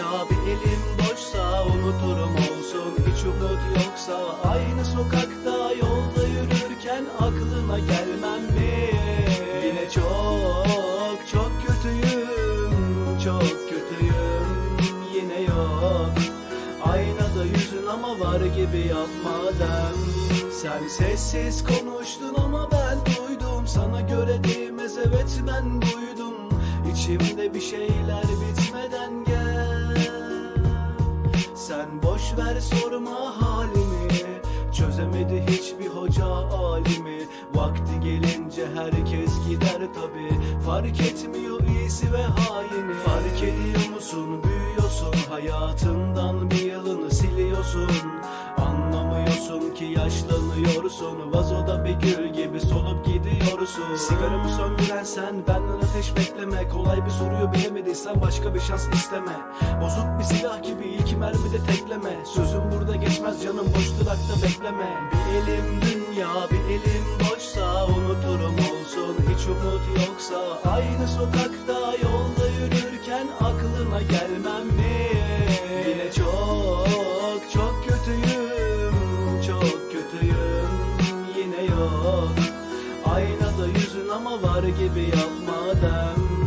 dünya bir elim boşsa unuturum olsun hiç umut yoksa aynı sokakta yolda yürürken aklına gelmem mi? Yine çok çok kötüyüm çok kötüyüm. Yine yok Aynada yüzün ama var gibi yapmadan Sen sessiz konuştun ama ben duydum. Sana göre değmez evet ben duydum. İçimde bir şeyler bitmeden gel Sen boş ver sorma halimi. Çözemedi hiçbir hoca alimi. Vakti gelince herkes gider tabi. Fark etmiyor iyisi ve haini. Fark ediyor musun? Büyüyorsun. Hayatından bir yılını siliyorsun. Anlamıyorsun ki yaşlanıyorsun Vazoda bir gül gibi solup gidiyorsun. Sigaramı söndüren sen benden ateş bekleme. Kolay bir soruyu bilemediysen başka bir şans isteme. Bozuk bir silah gibi ilk mermide tekleme. Sözüm burada geçmez canım boş durakta bekleme. Bir elim dünya bir elim boşsa unuturum olsun. Hiç umut yoksa aynı sokakta gibi yapmadan.